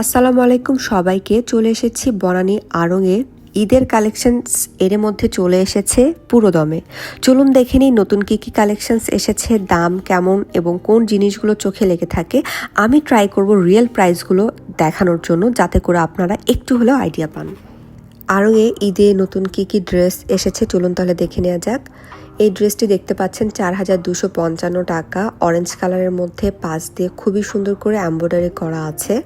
আসসালামু আলাইকুম সবাইকে। চলে এসেছি বনানী আড়ংয়ে ঈদের কালেকশনস এর মধ্যে চলে এসেছে পুরো দমে চলুন দেখে নিই নতুন কী কী কালেকশনস এসেছে, দাম কেমন এবং কোন জিনিসগুলো চোখে লেগে থাকে। আমি ট্রাই করব রিয়েল প্রাইসগুলো দেখানোর জন্য, যাতে করে আপনারা একটু হলেও আইডিয়া পান। আড়ংয়ে ঈদে নতুন কী কী ড্রেস এসেছে, চলুন তাহলে দেখে নেওয়া যাক। এই ড্রেসটি দেখতে পাচ্ছেন চার হাজার দুশো পঞ্চান্ন টাকা। অরেঞ্জ কালারের মধ্যে পাশ দিয়ে খুবই সুন্দর করে এম্ব্রয়ডারি করা আছে।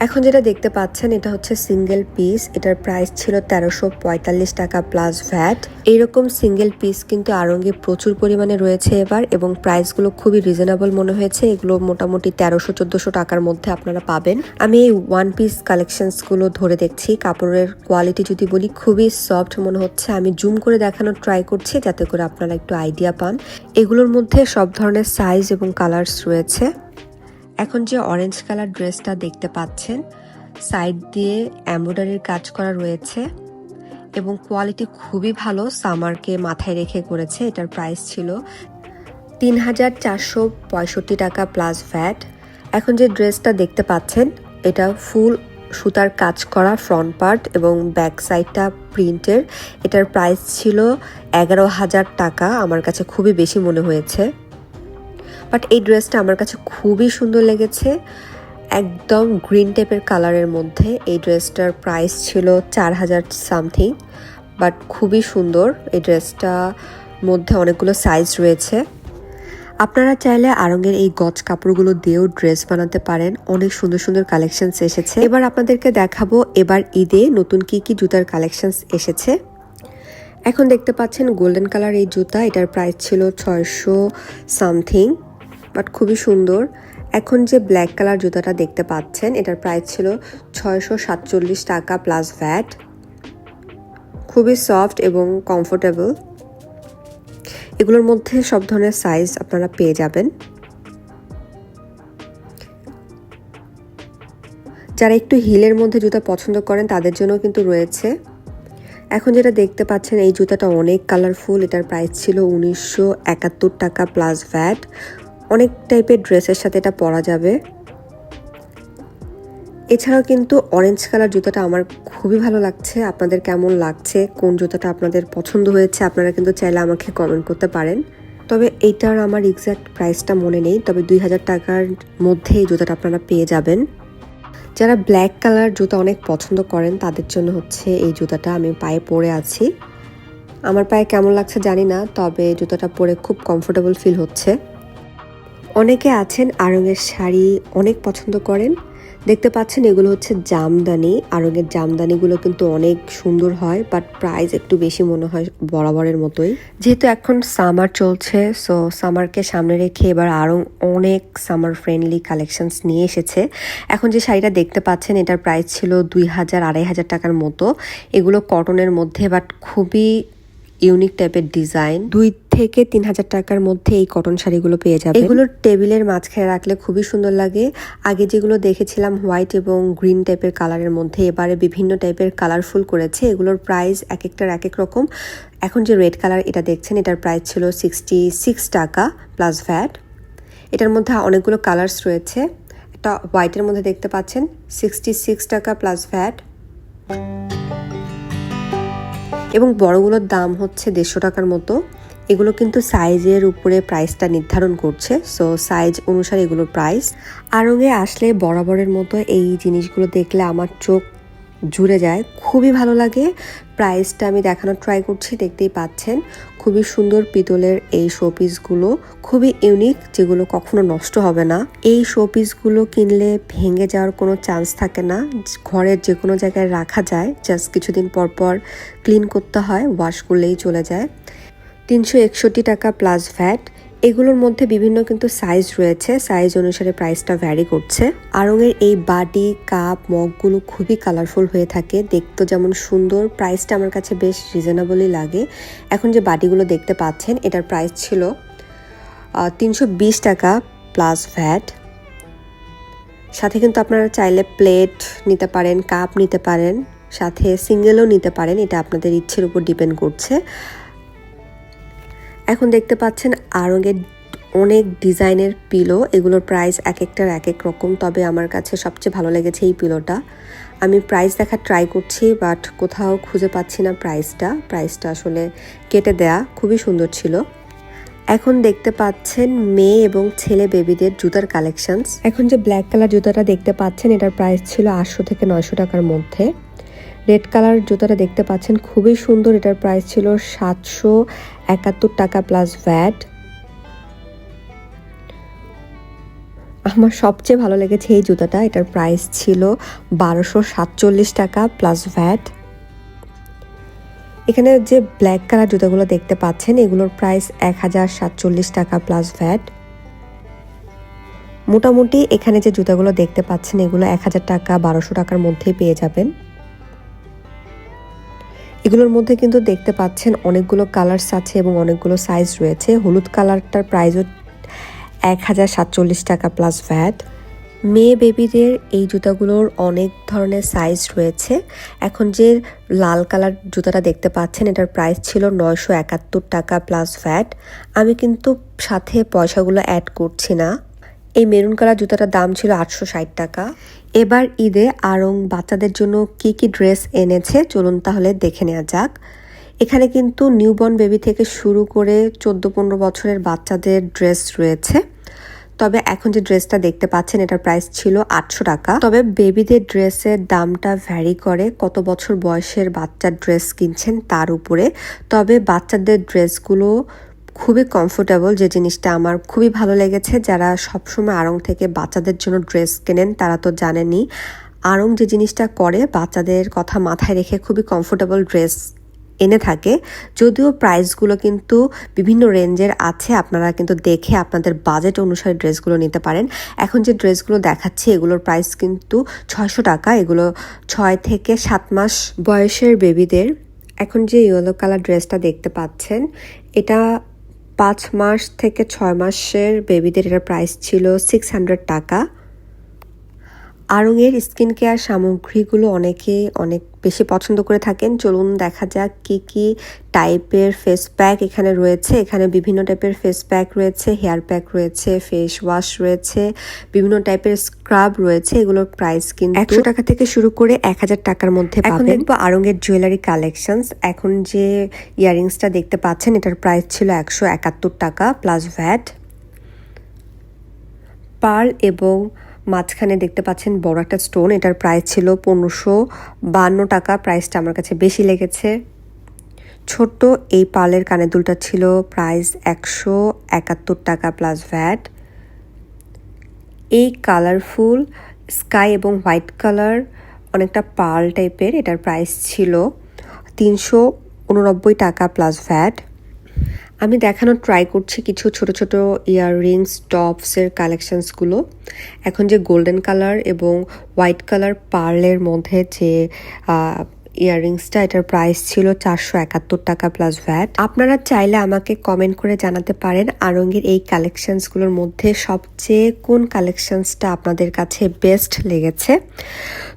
এখন যেটা দেখতে পাচ্ছেন, এটা হচ্ছে সিঙ্গেল পিস এটার প্রাইস ছিল তেরোশো পঁয়তাল্লিশ টাকা প্লাস ভ্যাট এইরকম সিঙ্গেল পিস কিন্তু আরঙ্গে প্রচুর পরিমাণে রয়েছে এবার এবং প্রাইসগুলো খুবই রিজনেবল মনে হয়েছে। এগুলো মোটামুটি তেরোশো, চোদ্দোশো টাকার মধ্যে আপনারা পাবেন। আমি এই ওয়ান পিস কালেকশনসগুলো ধরে দেখছি, কাপড়ের কোয়ালিটি যদি বলি খুবই সফট মনে হচ্ছে। আমি জুম করে দেখানোর ট্রাই করছি, যাতে করে আপনারা একটু আইডিয়া পান। এগুলোর মধ্যে সব ধরনের সাইজ এবং কালার্স রয়েছে। এখন যে অরেঞ্জ কালার ড্রেসটা দেখতে পাচ্ছেন সাইড দিয়ে এমব্রয়ডারির কাজ করা রয়েছে এবং কোয়ালিটি খুবই ভালো সামারকে মাথায় রেখে করেছে, এটার প্রাইস ছিল তিন হাজার চারশো পঁয়ষট্টি টাকা প্লাস ভ্যাট এখন যে ড্রেসটা দেখতে পাচ্ছেন, এটা ফুল সুতার কাজ করা ফ্রন্ট পার্ট এবং ব্যাক সাইডটা প্রিন্টের এটার প্রাইস ছিল এগারো হাজার টাকা, আমার কাছে খুবই বেশি মনে হয়েছে। বাট এই ড্রেসটা আমার কাছে খুবই সুন্দর লেগেছে। একদম গ্রিন টাইপের কালারের মধ্যে এই ড্রেসটার প্রাইস ছিল চার হাজার সামথিং, বাট খুবই সুন্দর এই ড্রেসটা মধ্যে অনেকগুলো সাইজ রয়েছে। আপনারা চাইলে আরঙের এই গজ কাপড়গুলো দিয়েও ড্রেস বানাতে পারেন, অনেক সুন্দর সুন্দর কালেকশনস এসেছে। এবার আপনাদেরকে দেখাবো এবার ঈদে নতুন কি কি জুতার কালেকশনস এসেছে। এখন দেখতে পাচ্ছেন গোল্ডেন কালার এই জুতা, এটার প্রাইস ছিল ছয়শো সামথিং। বাট খুবই সুন্দর। এখন যে ব্ল্যাক কালার জুতাটা দেখতে পাচ্ছেন, এটার প্রাইস ছিল ছয়শো সাতচল্লিশ টাকা প্লাস ভ্যাট খুবই সফট এবং কমফোর্টেবল এগুলোর মধ্যে সব ধরনের সাইজ আপনারা পেয়ে যাবেন। যারা একটু হিলের মধ্যে জুতা পছন্দ করেন, তাদের জন্য কিন্তু রয়েছে। এখন যেটা দেখতে পাচ্ছেন, এই জুতাটা অনেক কালারফুল এটার প্রাইস ছিল উনিশশো একাত্তর টাকা প্লাস ভ্যাট অনেক টাইপের ড্রেসের সাথে এটা পরা যাবে। এছাড়াও কিন্তু অরেঞ্জ কালার জুতোটা আমার খুবই ভালো লাগছে। আপনাদের কেমন লাগছে? কোন জুতোটা আপনাদের পছন্দ হয়েছে? আপনারা কিন্তু চাইলে আমাকে কমেন্ট করতে পারেন। তবে এইটার আমার এক্স্যাক্ট প্রাইসটা মনে নেই। তবে দুই হাজার টাকার মধ্যে এই জুতোটা আপনারা পেয়ে যাবেন। যারা ব্ল্যাক কালার জুতো অনেক পছন্দ করেন, তাদের জন্য হচ্ছে এই জুতাটা আমি পায়ে পরে আছি। আমার পায়ে কেমন লাগছে জানি না, তবে জুতোটা পরে খুব কমফোর্টেবল ফিল হচ্ছে। অনেকে আছেন আরঙের শাড়ি অনেক পছন্দ করেন। দেখতে পাচ্ছেন এগুলো হচ্ছে জামদানি। আরঙের জামদানিগুলো কিন্তু অনেক সুন্দর হয় বাট প্রাইস একটু বেশি মনে হয় বরাবরের মতোই। যেহেতু এখন সামার চলছে সো সামারকে সামনে রেখে এবার আরং অনেক সামার ফ্রেন্ডলি কালেকশনস নিয়ে এসেছে। এখন যে শাড়িটা দেখতে পাচ্ছেন, এটার প্রাইস ছিল দুই হাজার আড়াই হাজার টাকার মতো। এগুলো কটনের মধ্যে বাট খুবই ইউনিক টাইপের ডিজাইন দুই থেকে তিন হাজার টাকার মধ্যে এই কটন শাড়িগুলো পেয়ে যাবে এগুলো টেবিলের মাঝখানে রাখলে খুবই সুন্দর লাগে। আগে যেগুলো দেখেছিলাম হোয়াইট এবং গ্রিন টাইপের কালারের মধ্যে, এবারে বিভিন্ন টাইপের কালারফুল করেছে। এগুলোর প্রাইস এক একটার এক এক রকম। এখন যে রেড কালার এটা দেখছেন, এটার প্রাইস ছিল সিক্সটি সিক্স টাকা প্লাস ভ্যাট এটার মধ্যে অনেকগুলো কালার্স রয়েছে। একটা হোয়াইটের মধ্যে দেখতে পাচ্ছেন সিক্সটি সিক্স টাকা প্লাস ভ্যাট এবং বড়গুলোর দাম হচ্ছে দেড়শো টাকার মতো। এগুলো কিন্তু সাইজের উপরে প্রাইসটা নির্ধারণ করছে। সো সাইজ অনুসারে এগুলোর প্রাইস আরঙে আসলে বরাবরের মতো এই জিনিসগুলো দেখলে আমার চোখ জুড়ে যায়। খুবই ভালো লাগে। প্রাইসটা আমি দেখানোর ট্রাই করছি, দেখতেই পাচ্ছেন। খুবই সুন্দর পিতলের এই শোপিসগুলো খুবই ইউনিক যেগুলো কখনো নষ্ট হবে না। এই শোপিসগুলো কিনলে ভেঙে যাওয়ার কোনো চান্স থাকে না। ঘরের যে কোনো জায়গায় রাখা যায়। জাস্ট কিছুদিন পর পর ক্লিন করতে হয় ওয়াশ করলেই চলে যায়। তিনশো একষট্টি টাকা প্লাস ভ্যাট এগুলোর মধ্যে বিভিন্ন কিন্তু সাইজ রয়েছে। সাইজ অনুসারে প্রাইসটা ভ্যারি করছে। আড়ংয়ের এই বাটি কাপ মগগুলো খুবই কালারফুল হয়ে থাকে। দেখতে যেমন সুন্দর প্রাইসটা আমার কাছে বেশ রিজনেবলই লাগে। এখন যে বাটিগুলো দেখতে পাচ্ছেন, এটার প্রাইস ছিল তিনশো বিশ টাকা প্লাস ভ্যাট সাথে কিন্তু আপনারা চাইলে প্লেট নিতে পারেন কাপ নিতে পারেন। সাথে সিঙ্গেলও নিতে পারেন। এটা আপনাদের ইচ্ছের উপর ডিপেন্ড করছে। এখন দেখতে পাচ্ছেন আরঙের অনেক ডিজাইনের পিলো, এগুলোর প্রাইস এক একটার এক এক রকম, তবে আমার কাছে সবচেয়ে ভালো লেগেছে এই পিলোটা। আমি প্রাইস দেখার ট্রাই করছি বাট কোথাও খুঁজে পাচ্ছি না প্রাইসটা প্রাইসটা আসলে কেটে দেয়া খুবই সুন্দর ছিল। এখন দেখতে পাচ্ছেন মেয়ে এবং ছেলে বেবিদের জুতার কালেকশনস এখন যে ব্ল্যাক কালার জুতাটা দেখতে পাচ্ছেন, এটার প্রাইস ছিল আটশো থেকে নয়শো টাকার মধ্যে। রেড কালার জুতাটা দেখতে পাচ্ছেন, খুবই সুন্দর। এটার প্রাইস ছিল সাতশো একাত্তর টাকা প্লাস ভ্যাট আমার সবচেয়ে ভালো লেগেছে এই জুতাটা। এটার প্রাইস ছিল বারোশো সাতচল্লিশ টাকা প্লাস ভ্যাট এখানে যে ব্ল্যাক কালার জুতাগুলো দেখতে পাচ্ছেন, এগুলোর প্রাইস এক হাজার সাতচল্লিশ টাকা প্লাস ভ্যাট মোটামুটি এখানে যে জুতাগুলো দেখতে পাচ্ছেন, এগুলো এক হাজার টাকা, বারোশো টাকার মধ্যেই পেয়ে যাবেন। এগুলোর মধ্যে কিন্তু দেখতে পাচ্ছেন অনেকগুলো কালার্স আছে এবং অনেকগুলো সাইজ রয়েছে। হলুদ কালারটার প্রাইসও এক হাজার সাতচল্লিশ টাকা প্লাস ভ্যাট মেয়ে বেবিদের এই জুতাগুলোর অনেক ধরনের সাইজ রয়েছে। এখন যে লাল কালার জুতাটা দেখতে পাচ্ছেন, এটার প্রাইস ছিল নয়শো একাত্তর টাকা প্লাস ভ্যাট আমি কিন্তু সাথে পয়সাগুলো অ্যাড করছি না। এই মেরুন কালার জুতাটার দাম ছিল আটশো ষাট টাকা। এবার ঈদে আরং বাচ্চাদের জন্য কি কি ড্রেস এনেছে চলুন তাহলে দেখে নেওয়া যাক। এখানে কিন্তু নিউবর্ন বেবি থেকে শুরু করে চোদ্দ পনেরো বছরের বাচ্চাদের ড্রেস রয়েছে। তবে এখন যে ড্রেসটা দেখতে পাচ্ছেন, এটার প্রাইস ছিল আটশো টাকা। তবে বেবিদের ড্রেসের দামটা ভ্যারি করে কত বছর বয়সের বাচ্চার ড্রেস কিনছেন তার উপরে। তবে বাচ্চাদের ড্রেসগুলো খুবই কমফোর্টেবল যে জিনিসটা আমার খুবই ভালো লেগেছে। যারা সবসময় আড়ং থেকে বাচ্চাদের জন্য ড্রেস কেনেন, তারা তো জানেনই। আড়ং যে জিনিসটা করে, বাচ্চাদের কথা মাথায় রেখে খুবই কমফোর্টেবল ড্রেস এনে থাকে। যদিও প্রাইসগুলো কিন্তু বিভিন্ন রেঞ্জের আছে, আপনারা কিন্তু দেখে আপনাদের বাজেট অনুসারে ড্রেসগুলো নিতে পারেন। এখন যে ড্রেসগুলো দেখাচ্ছি, এগুলোর প্রাইস কিন্তু ছয়শো টাকা। এগুলো ছয় থেকে সাত মাস বয়সের বেবিদের এখন যে ইয়েলো কালার ড্রেসটা দেখতে পাচ্ছেন, এটা পাঁচ মাস থেকে ছয় মাসের বেবিদের এটার প্রাইস ছিল সিক্স হান্ড্রেড টাকা। আড়ংয়ের স্কিন কেয়ার সামগ্রীগুলো অনেকে অনেক বেশি পছন্দ করে থাকেন। চলুন দেখা যাক কি কি টাইপের ফেস প্যাক এখানে রয়েছে। এখানে বিভিন্ন টাইপের ফেস প্যাক রয়েছে হেয়ার প্যাক রয়েছে ফেস ওয়াশ রয়েছে বিভিন্ন টাইপের স্ক্রাব রয়েছে। এগুলোর প্রাইস কিন্তু একশো টাকা থেকে শুরু করে এক হাজার টাকার মধ্যে এখন দেখব আরঙ্গের জুয়েলারি কালেকশনস এখন যে ইয়ারিংসটা দেখতে পাচ্ছেন এটার প্রাইস ছিল একশো একাত্তর টাকা প্লাস ভ্যাট পার্ল এবং মাঝখানে দেখতে পাচ্ছেন বড় একটা স্টোন। এটার প্রাইস ছিল পনেরোশো বান্ন টাকা। প্রাইসটা আমার কাছে বেশি লেগেছে। ছোট্ট এই পালের কানের দুলটা ছিল প্রাইস একশো একাত্তর টাকা প্লাস ভ্যাট এই কালারফুল স্কাই এবং হোয়াইট কালার অনেকটা পার্ল টাইপের এটার প্রাইস ছিল তিনশো উননব্বই টাকা প্লাস ভ্যাট আমি দেখানো ট্রাই করছি কিছু ছোট ছোট ইয়াররিংস টপসের কালেকশানসগুলো এখন যে গোল্ডেন কালার এবং হোয়াইট কালার পার্লের মধ্যে যে ইয়াররিংসটা, এটার প্রাইস ছিল চারশো একাত্তর টাকা প্লাস ভ্যাট আপনারা চাইলে আমাকে কমেন্ট করে জানাতে পারেন আরঙ্গের এই কালেকশনসগুলোর মধ্যে সবচেয়ে কোন কালেকশনসটা আপনাদের কাছে বেস্ট লেগেছে।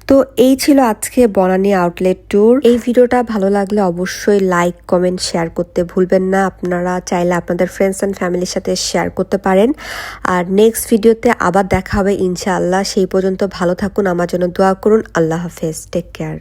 তো এই ছিল আজকে বনানী আউটলেট ট্যুর এই ভিডিওটা ভালো লাগলে অবশ্যই লাইক কমেন্ট শেয়ার করতে ভুলবেন না। আপনারা চাইলে আপনাদের ফ্রেন্ডস অ্যান্ড ফ্যামিলির সাথে শেয়ার করতে পারেন। আর নেক্সট ভিডিওতে আবার দেখা হবে ইনশাআল্লাহ। সেই পর্যন্ত ভালো থাকুন, আমার জন্য দোয়া করুন। আল্লাহ হাফেজ। Take care